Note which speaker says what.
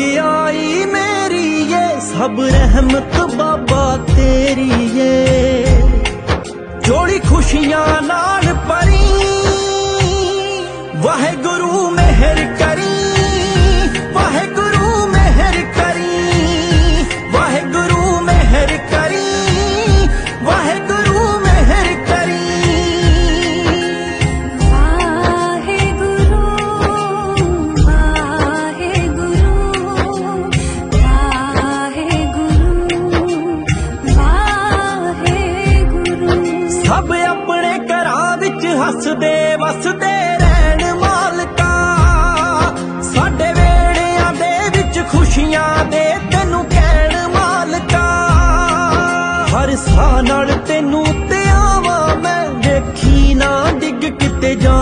Speaker 1: ਵਡਿਆਈ ਮੇਰੀ ਏ ਸਭ ਰਹਿਮਤ ਬਾਬਾ ਤੇਰੀ ਏ। ਜੋੜੀ ਖੁਸ਼ੀਆਂ ਨਾਲ ਪਰੀ ਵਾਹਿਗੁਰੂ ਮਿਹਰ ਹੱਸਦੇ ਵਸਦੇ ਰਹਿਣ ਮਾਲਕਾ। ਸਾਡੇ ਵੇੜਿਆਂ ਦੇ ਵਿੱਚ ਖੁਸ਼ੀਆਂ ਦੇ ਤੈਨੂੰ ਕਹਿਣ ਮਾਲਕਾ। ਹਰ ਸਾਹ ਨਾਲ ਤੈਨੂੰ ਤੇ ਆਵਾਂ ਮੈਂ, ਵੇਖੀ ਨਾ ਡਿੱਗ ਕਿਤੇ ਜਾ